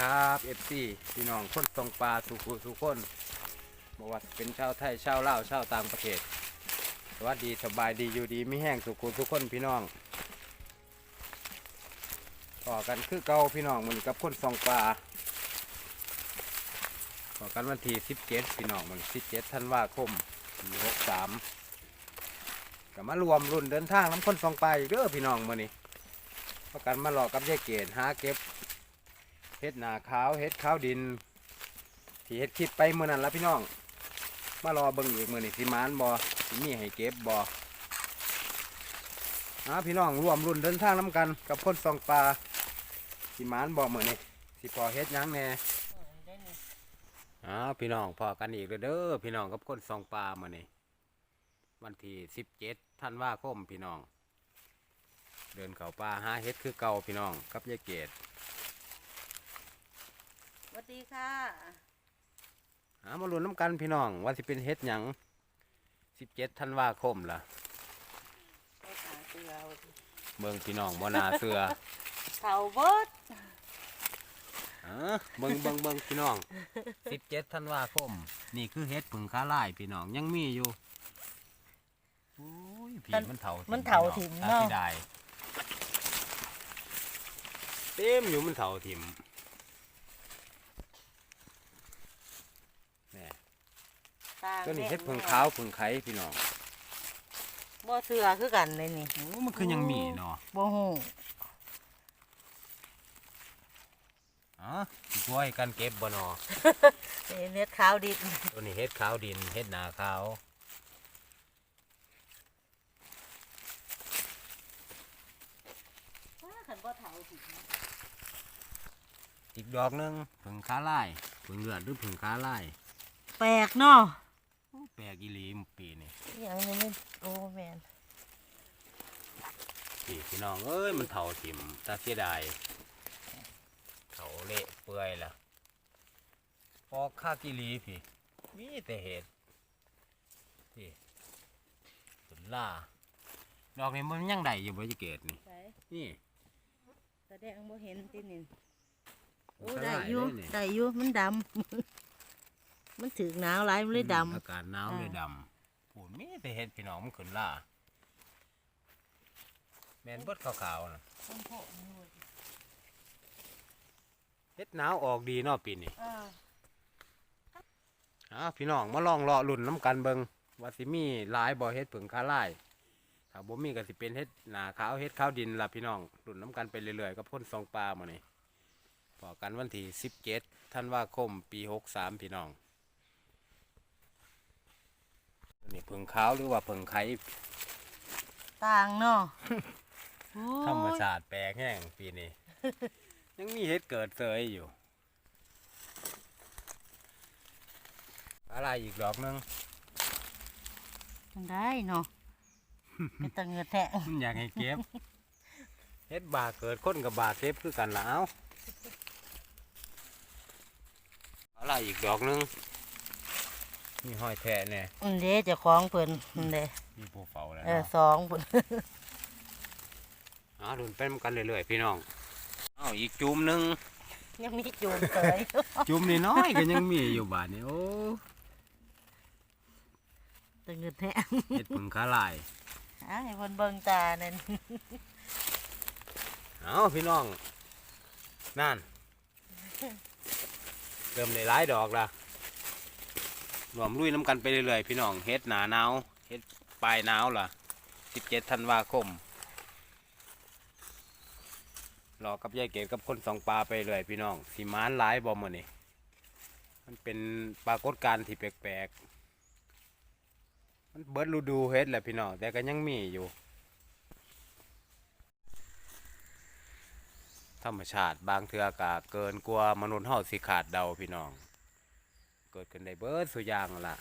ครับเอฟซีพี่น้องคนทรงปลาสุขุสุคนบว่าเป็นชาวไทยชาวลาวชาวต่างประเทศสวัสดีสบายดีอยู่ดีไม่แห้งสุขุสุคนพี่น้องต่อกันคือเก่าพี่น้องเหมือนกับคนทรงปลาต่อกันวันที่17พี่น้องมัน17ธันวาคมปี63ก็มารวมรุ่นเดินทางน้ำคนทรงปลาอีกเด้อพี่น้องมื้อนี้ประกันมาหลอกกับยายเกศหาเก็บ เฮ็ดหนาขาวเฮ็ดขาวดินที่เฮ็ดคลิดไปเมื่อนั้นละพี่น้อง มารอเบิ่งอีกมื้อนี้สิมานบ่สิมีให้เก็บบ่อาพี่น้องร่วมรุ่นเดินทางนํกันกับคนส่องปลาสิมานบ่มื้อนี้สิพอเฮ็ดยังแน่อ้าพี่น้องพอกันอีกแล้วเด้อพี่น้องกับคนส่องปลามือนี้วันที่17ธันวาคมพี่น้อง เดินเขาป่าหาเฮ็ดคือเก่าพี่น้องกับยายเกด วัสดีค่ะหามาลุ้นน้ำกันพี่น้องว่าสิเป็นเฮ็ดหยังสิบเจ็ดธันวาคมล่ะไปหาเสือเบิ่งพี่น้องบ่นาเสือเผาเบิดเออเบิ่งเบิ่งเบิ่งพี่น้องสิบเจ็ดธันวาคม นี่คือเฮ็ดผึ่งค้าลายพี่น้องยังมีอยู่โอ้ยพี่มันเถามันเถาถิ่มตาเนาะสิได้เต็มอยู่มันเถาถิ่มแหน่ ต่างตัวนี้แเฮ็ดผึ่งขาวผึ่งไข่พี่น้องบ่เสือคือกันเลยนี่โอ้มันคือยังมีเนาะบ่ฮู้อ๋อสิช่วยกันเก็บบ่เนาะนี่เน็ดขาวดิบตัวนี้เฮ็ดขาวดินเฮ็ดหนาขาวขันบ่เถาถิ่มอีกดอกหนึงผึ่งค้าลายผึ่งเลือดหรือผึ่งค้าลายแปลกเนาะ แปลกอีหลีมปีนี่อหย่างนี้ไม่โอ้แม่นพี่พี่น้องเอ้ยมันเถาถิ่มตาเสียดายเถาเละเปื่อยล่ะออกคากิลีพี่มีแต่เห็ดพี่สุดล่าดอกนี้มันยังได้อยู่บ่จะเกตนี่ใช่นี่แสดงบ่เห็นตินี่โอ้ผึ่งได้ค้าลาอยู่เนี่ได้อยู่มันดำ มันถึกหนาวหลายมันเลยดำอากาศหนาวเลยดำปูนมีแต่เห็ดพี่น้องมันขึ้นล่าแมนเบิดขาวๆนะเห็ดหนาวออกดีเนาะปีนี้เอออ้าวพี่น้องมาลองรอลุ่นน้ำกันเบิงว่าสิมีหลายบ่อเฮ็ดผึ่งคาไล่ถ้าบ่มีก็สิเป็นเฮ็ดหนาขาวเฮ็ดขาวดินล่ะพี่น้องลุ่นน้ำกันไปเรื่อยๆกับพ่นซองปลามานี่พอกันวันที่17ธันวาคมปี 63 พี่น้องอั นนี่ผึ่งขาวหรือว่าผึ่งไข่ต่างเนาะโอ้ยธรรมชาติแปลกแห้งปีนี้ ยังมีเฮ็ดเกิดเสยอยู่ อะไรอีกดอกหนึงจังได้เนาะเป็นตะเงือแทะอยากให้เก็บเฮ็ดบาเกิดคนกับบาเก็บคือกันละเอาอะไรอีกดอกหนึง มีห้อยแทะเนี่ยอันเด้เจะคล้าของเพิ่นอันเด้มีผู้เฝ้าแล้วเออเนาะสองเพิ่นอ๋อดุนเป็นกันเรื่อยๆพี่น้องเอาอีกจุ่มหนึง ยังมีจูนเตยจุ่มนี่น้อยๆก็ยังมีอยู่บาดนี้โอ้ตะเงือแทะเฮ็ดผึ่งขาลายอะให้เพิ่นเบิ่งตานั่นเอาพี่น้องนั่นเริ่มได้หลายดอกละ รวมลุยน้ำกันไปเรื่อยๆพี่น้องเฮ็ดหนาหนาวเฮ็ดปลายหนาวล่ะ 17ธันวาคมรอกับยายเกดกับคนสองปลาไปเรื่อยพี่น้องสีมานหลายบ่มื้อนี่มันเป็นปรากฏการณ์ที่แปลกๆมันเบิร์ดฤดูเฮ็ดแหละพี่น้องแต่ก็ยังมีอยู่ ธรรมชาติบางเทือกะเกินกว่ามนุษย์เฮาสิขาดเดาพี่น้อง กิดขึ้นได้เบิดสุอย่างนั่นล่ะ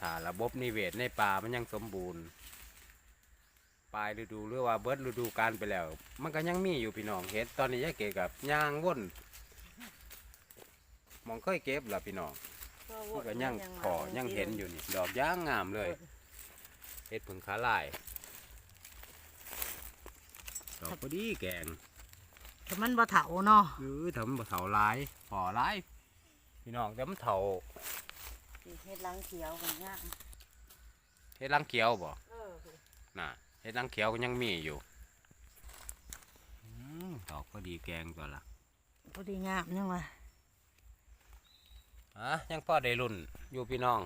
ถ้าระบบนิเวศในป่ามันยังสมบูรณ์ปลายฤดูหรือว่าเบิดฤดูกาลไปแล้ว มันก็ยังมีอยู่พี่น้องเฮ็ดตอนนี้ยายเกกับย่างว่นหมองเคยเก็บล่ะพี่น้องมันก็ยังพอยังเห็นอยู่นี่ ดอกย่างงามเลยเฮ็ดผึ่งขาลายดอกพอดีแกงแแต่มันบ่เถาเนาะเออถ้ามันบ่เฒ่าหลายพอหลาย พี่น้องแต่มันเฒ่าเฮ็ดลังเขียวกันงามเฮ็ดรังเขียวบ่เออน่ะเฮ็ดรังเขียวก็ยังมีอยู่อืมดอกก็ดีแกงตัวละพอดีงามยังวะอะยังพอได้รุ่นอยู่พี่น้อง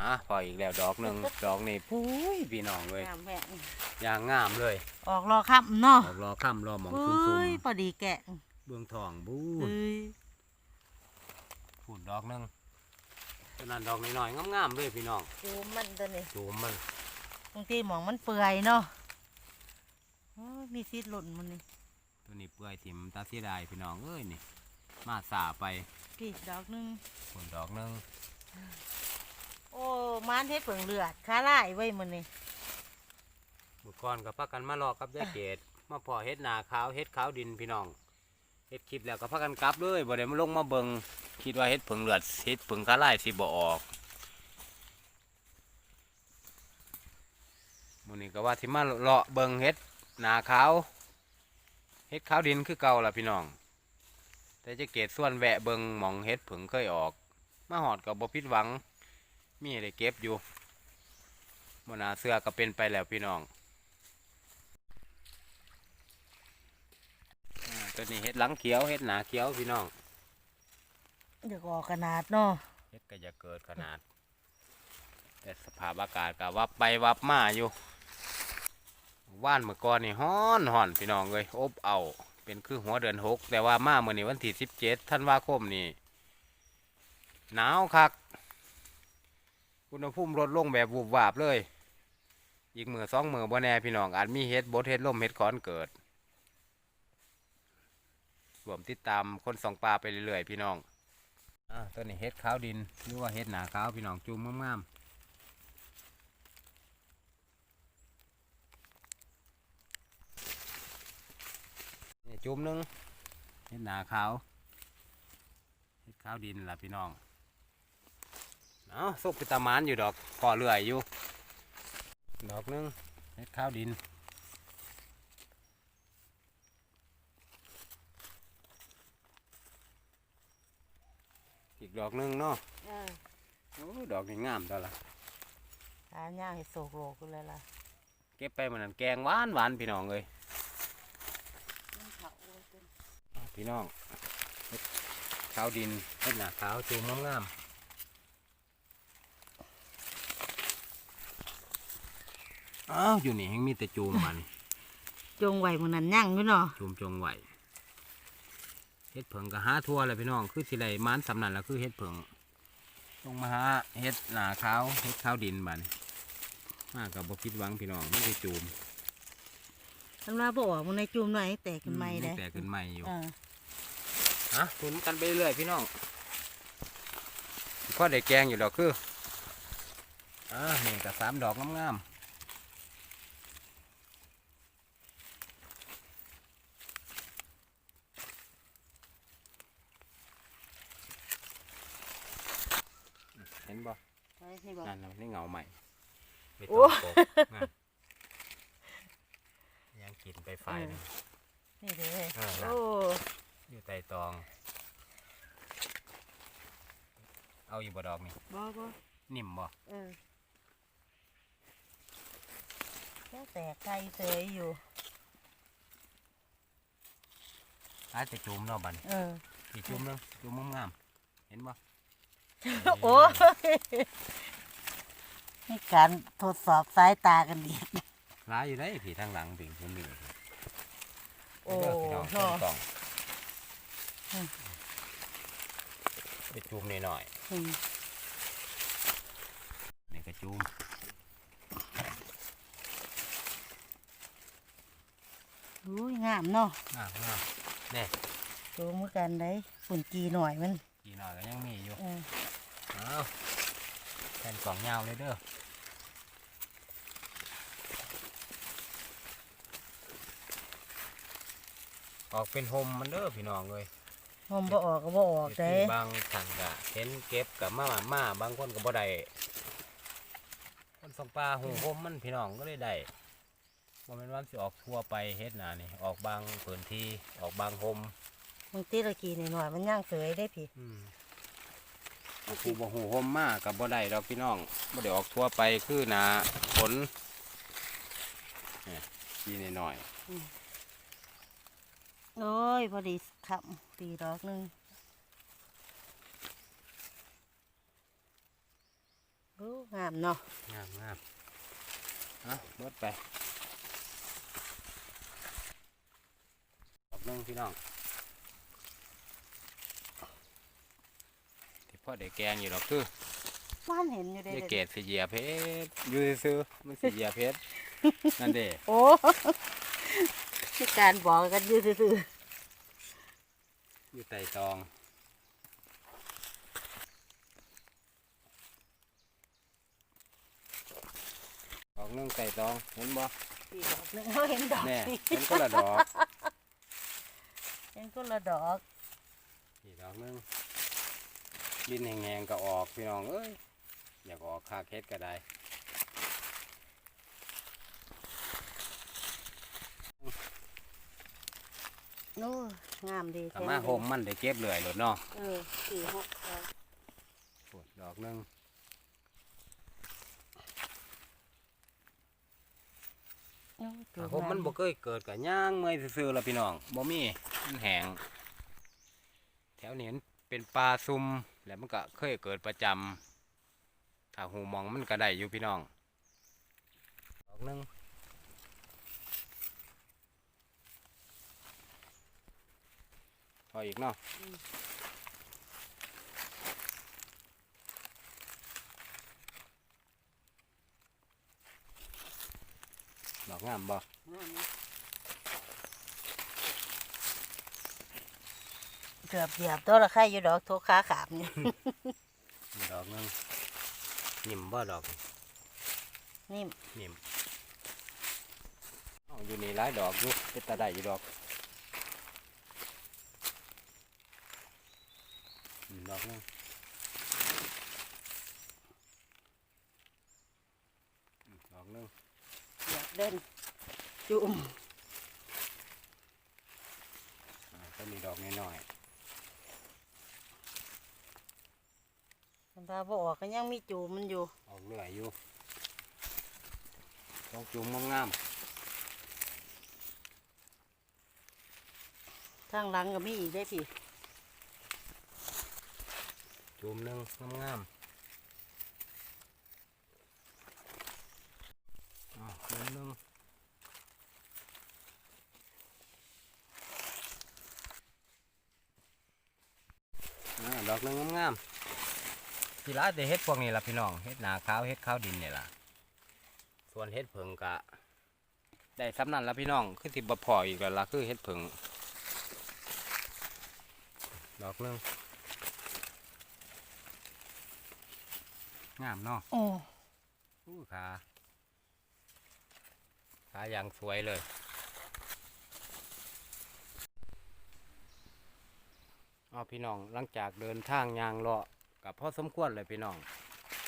อะพออีกแล้วดอกหนึ่ง ดอกนี่ปุ้ยพี่น้องเลยงามแม่อย่างงามเลยออกรอค่ำเนาะออกรอค่ำรอหมองเอ้ซุ่มยพอดีแกะๆเบื้องทองบูนเอ้ย พูดดอกหนึงตัวนั้นดอกน้อยๆงามๆเลยพี่น้องจูมมันตัวนี้จูมมันบางทีหมองมันเปื่อยเนาะโอ้ยมีซีดหล่นมันนี่ตัวนี้เปื่อยถิ่มตาเสียดายพี่น้องเอ้ยนี่มาสาไปพี่ดอกหนึงผลดอกหนึงโอ้มานเฮ็ดเผิงเลือดขาไล่ไว้มันนี่เมื่อก่อนกับพักกันมารอกับยายเกดมาพอเฮ็ดนาขาวเฮ็ดขาวดินพี่น้อง เฮ็ดคลิปแล้วก็พักกันกลับเลยบ่ได้มาลงมาเบิงคิดว่าเฮ็ดผึ่งเลือดเฮ็ดผึ่งขาไลายสิบ่ออกมื้อนี้ก็ว่าสิมาเลาะเบิงเฮ็ดนาขาวเฮ็ดขาวดินคือเก่าล่ะพี่น้อง แต่จะเกตส่วนแวะเบิงหมองเฮ็ดผึ่งเคยออก มาหอดกับบ่ผิดหวัง มีให้ได้เก็บอยู่บ่นาเสื้อก็เป็นไปแล้วพี่น้องอ่า ตัวนี้เฮ็ดหลังเขียวเฮ็ดหนาเขียวพี่น้องเดี๋ยวออกขนาดเนาะเฮ็ดก็จะเกิดขนาด แต่สภาพอากาศก็วับไปวับมาอยู่ว่านเมื่อก่อนนี่ฮ้อนฮ้อนพี่น้องเลยอบเอา เป็นคือหัวเดือนหกแต่ว่ามาเมื่อนี้วันที่สิบเจ็ดธันวาคมนี่หนาวคักอุณหภูมิลดลงแบบวูบวาบเลย อีกมือสองมือบ่แน่พี่น้องอาจมีเฮ็ดบดเฮ็ดล่มเฮ็ดขอนเกิด รวมติดตามคนสองปลาไปเรื่อยๆพี่น้องอ่าตัวนี้เฮ็ดขาวดินหรือว่าเฮ็ดหนาขาวพี่น้องจุ่มงามๆนี่จุ่มหนึงเฮ็ดหนาขาวเฮ็ดขาวดินล่ะพี่น้องเอาสุกไปตามานอยู่ดอกพอเลื่อยอยู่ ดอกหนึงเฮ็ดขาวดิน ดอกหนึงเนาะเออโอ้ดอกนี่งามตัวละหาย่างให้โศกโลกกันเลยล่ะเก็บไปมันนั้นแกงหวานหวานพี่น้องเลยพี่น้องเฮ็ดขาวดินเฮ็ดหนาขาวจูมงามๆอ้าวอยู่นี่ยังมีแต่จูมมัน จงไหวมันนั้นย่างอยู่เนาะ จูมจงไหว เฮ็ดเผิงก็หาทั่วเลยพี่น้องคือสิไรมันสำนันแล้วคือเฮ็ดเผิงต้องมาหาเฮ็ดหนาขาวเฮ็ดขาวดินบัดนมากับบ่คิดหวังพี่น้องไม่ได้จูมทำลาบออกมันในจุ่มหน่อยให้แตกขึ้นใหม่อืได้แตกขึ้นใหม่อยู่เออฮะทุนกันไปเรื่อยพี่น้องพ่อได้แกงอยู่ดอกคืออ่านี่กับสามดอกงามๆเห็นบ่ ไว้ นี่บอกนั่นน่ะนี่เงาใหม่ไปโอ้ตกนั่นยังกินไปไฟหนึง นี่เด้เออโอ้อยู่ใต้ตอง เอาอยู่บ่ดอกนี่บ่บ่นิ่มบ่เออแค่แตกไกลเสยอยู่ อาจจะจุ่มเนาะบัดนเอออีกจุ่มหนึงจุ่มงามๆเห็นบ่ โอ้ย นี่การทดสอบสายตากันดีร้ายอยู่ได้ผีทางหลังปิงจุ่มนี่โอ้เด้อพี่น้องเนาะกล่องอืมไปจุ่มหน่อยอืมๆนี่ก็จุ่มอุ้ยงามเนาะงามงามแน่ดูมือกันได้ฝุ่นกีหน่อยมันกี่หน่อยก็ยังมีอยู่เออเอาแผ่นกล่องยาวเลยเด้อ ออกเป็นโฮมมันเด้อพี่น้องเลยหอมบ่ออกก็บ่ออกได้บางท่านก็เห็นเก็บกับมามาบางคนก็บ่ได้คนสองปลาหูโฮมมันพี่น้องก็เลยได้บ่แม่นว่าสิออกทั่วไปเฮ็ดหนานี่ออกบางพื้นที่ออกบางโฮมบางทีตะกี้หน่อยๆมันย่างเสยได้พี่อืมเอาผู้บ่ฮู้โฮมมากกับบ่ได้ดอกพี่น้องบ่ได้ออกทั่วไปคือหนาฝนเนี่ยทีน้อย โอ้ยพอดีขับปีดอกหนึงโอ้งามเนาะๆงามงามอะเบิดไปดอกหนึงพี่น้องที่พ่อได้แกงอยู่ดอกคือบ้านเห็นอยู่ได้ได้เลยเกตสิเหยียบเพชรอยู่ซื่อๆมันสิเหยียบเพชรนั่นเด้โอ้ ที่การบอกกันอยู่ซื่ออยู่ใต้ตองดอกหนึงใต้ตองเห็นบ่ๆปีดอกหนึงเขาเห็นดอกแน่นี่เห็นก็ละดอกเห็นก็ละดอก นี่ดอกหนึงดินแห้งๆก็ออกพี่น้องเอ้ยอยากออกคาเคสก็ได้ โอ้งามดีถ้ามาโฮมมันได้เก็บเลื่อยโลดเนาะเออสี่หกดอกโอ้ยดอกหนึงโอ้ตัวถ้าโฮมมันบ่เคยเกิดก็ย่างเมื่อยซื่อๆล่ะพี่น้องบ่มีมันแห้งแถวนี้มันเป็นป่าซุ่มแล้วมันก็เคยเกิดประจำถ้าหูมองมันก็ได้อยู่พี่น้องดอกหนึง พออีกเนาะดอกงามบ่งามนะเกือบเหยียบตัวละไข่อยู่ดอกโทขาขามนี่นี่ดอกหนึงนิ่มบ่ดอกนี่นิ่มเอาอยู่นี่หลายดอกอยู่เป็นตาได้อยู่ดอก อืมดอกหนึงอืมดอกหนึงเหยียบเดินจุ่มอ่าก็มีดอกน้อยสัมภาบ่ออกก็ยังมีจูมมันอยู่ๆออกเรื่อยอยู่ดอกจุ่มงามทางหลังก็มีอีกได้พี่ๆ จุ่มหนึ่งงามๆอ่าจุ่มหนึงอ่าดอกหนึงงามๆที่ร้านแต่เฮ็ดพวกนี้ล่ะพี่น้องเฮ็ดนาขาวเฮ็ดข้าวดินนี่ล่ะ ส่วนเฮ็ดเผิงกะ ได้สำนันแล้วพี่น้องคือสิบ่พออีกแล้วล่ะคือเฮ็ดเผิงดอกหนึง งามเนาะโอ้อู้ขาขาอย่างสวยเลย เอาพี่น้องหลังจากเดินทางยางเลาะกับพ่อสมควรเลยพี่น้อง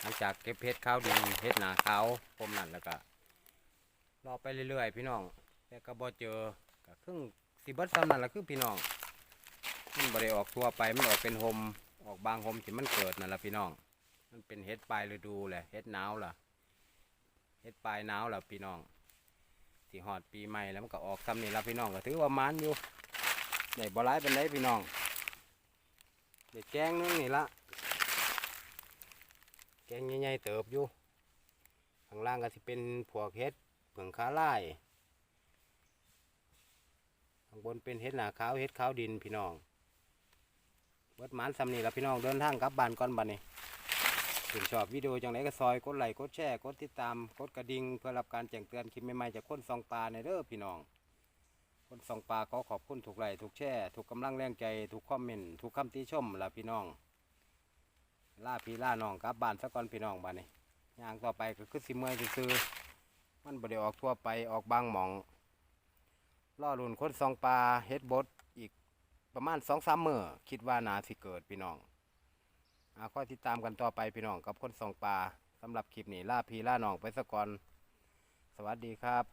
หลังจากเก็บเพชรขาวดินเพชรหนาขาวพรมนั่นแล้วก็รอไปเรื่อยๆ พี่น้องแต่ก็บ่เจอก็ครึ่งสิเบิดซ้ำนั่นแหละคือพี่น้องมันบ่ได้ออกทั่วไปมันออกเป็นโฮมออกบางโฮมที่มันเกิดนั่นแหละพี่น้อง มันเป็นเฮ็ดปลายฤดูแหละเฮ็ดหนาวล่ะเฮ็ดปลายหนาวล่ะพี่น้องที่หอดปีใหม่แล้วมันก็ออกซ้ำนี่ละพี่น้องก็ถือว่ามันอยู่ได้บ่ร้ายเป็นไรพี่น้องได้แกงนึงนี่ละแกงใหญ่ๆเติบอยู่ข้างล่างก็สิเป็นพวกเฮ็ดเผิงขาไล่ข้างบนเป็นเฮ็ดหนาขาวเฮ็ดขาวดินพี่น้องเบิดมันซ้ำนี่ละพี่น้องเดินทางกลับบ้านก่อนบัดนี้ ถึงชอบวิดีโอจังไรก็ซอยกดไลค์กดแชร์กดติดตามกดกระดิ่งเพื่อรับการแจ้งเตือนคลิปใหม่ๆจากคนซองปลาในเด้อพี่น้อง คนซองปลาก็ขอบคุณถูกไลค์ถูกแชร์ถูกกำลังแรงใจถูกคอมเมนต์ถูกคำติชมละพี่น้องล่าพี่ล่าน้องกลับบ้านสักก่อนพี่น้องบ้านนี้ย่างต่อไปก็คือสิเมื่อยซื่อมันบ่ได้ออกทั่วไปออกบางหมองล่อรุ่นคนซองปลาเฮ็ดบดอีกประมาณสองสามเมื้อคิดว่านาสิเกิดพี่น้อง อาข้อติดตามกันต่อไปพี่น้องกับคนส่องปลาสำหรับคลิปนี้ล่าพีล่าน้องไปสะก่อน สวัสดีครับ